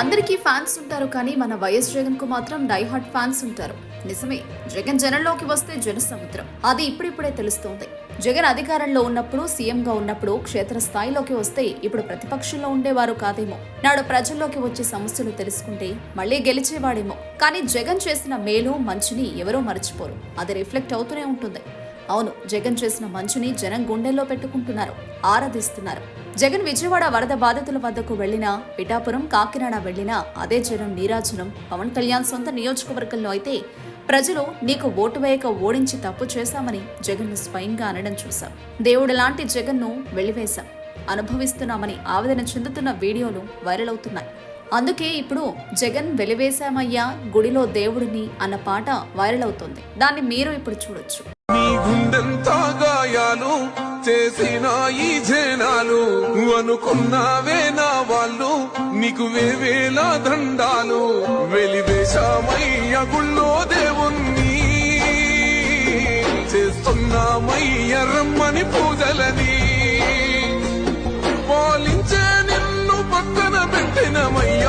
అందరికీ ఫ్యాన్స్ ఉంటారు కానీ మన వైఎస్ జగన్కు మాత్రం డై హార్ట్ ఫ్యాన్స్ ఉంటారు. నిజమే జగన్ జనంలోకి వస్తే జన సముద్రం అది ఇప్పుడిప్పుడే తెలుస్తోంది. జగన్ అధికారంలో ఉన్నప్పుడు సీఎంగా ఉన్నప్పుడు క్షేత్రస్థాయిలోకి వస్తే ఇప్పుడు ప్రతిపక్షంలో ఉండేవారు కాదేమో. నాడు ప్రజల్లోకి వచ్చే సమస్యలు తెలుసుకుంటే మళ్ళీ గెలిచేవాడేమో. కానీ జగన్ చేసిన మేలు మంచిని ఎవరూ మర్చిపోరు. అది రిఫ్లెక్ట్ అవుతూనే ఉంటుంది. అవును జగన్ చేసిన మంచుని జనం గుండెల్లో పెట్టుకుంటున్నారు ఆరాధిస్తున్నారు. జగన్ విజయవాడ వరద బాధితుల వద్దకు వెళ్ళినా పిఠాపురం కాకినాడ వెళ్ళినా అదే జనం నీరాజనం. పవన్ కళ్యాణ్ సొంత నియోజకవర్గంలో అయితే ప్రజలు నీకు ఓటు వేయక ఓడించి తప్పు చేశామని జగన్ను స్వయంగా అనడం చూశాం. దేవుడు లాంటి జగన్ను వెళ్ళివేశాం అనుభవిస్తున్నామని ఆవేదన చెందుతున్న వీడియోలు వైరల్ అవుతున్నాయి. అందుకే ఇప్పుడు జగన్ వెలివేశామయ్యా గుడిలో దేవుడిని అన్న పాట వైరల్ అవుతుంది. దాన్ని మీరు ఇప్పుడు చూడొచ్చు. నీ గుండెంతా గాయాలు చేసిన ఈ జనాలు అనుకున్నావే నా వాళ్ళు నీకు వేవేలా దండాలు. వెలివేశామయ్య గుళ్ళో దేవుణ్ణి. చేస్తున్నామయ్య రమ్మని పూజలని. పాలించే నిన్ను పక్కన పెట్టినమయ్య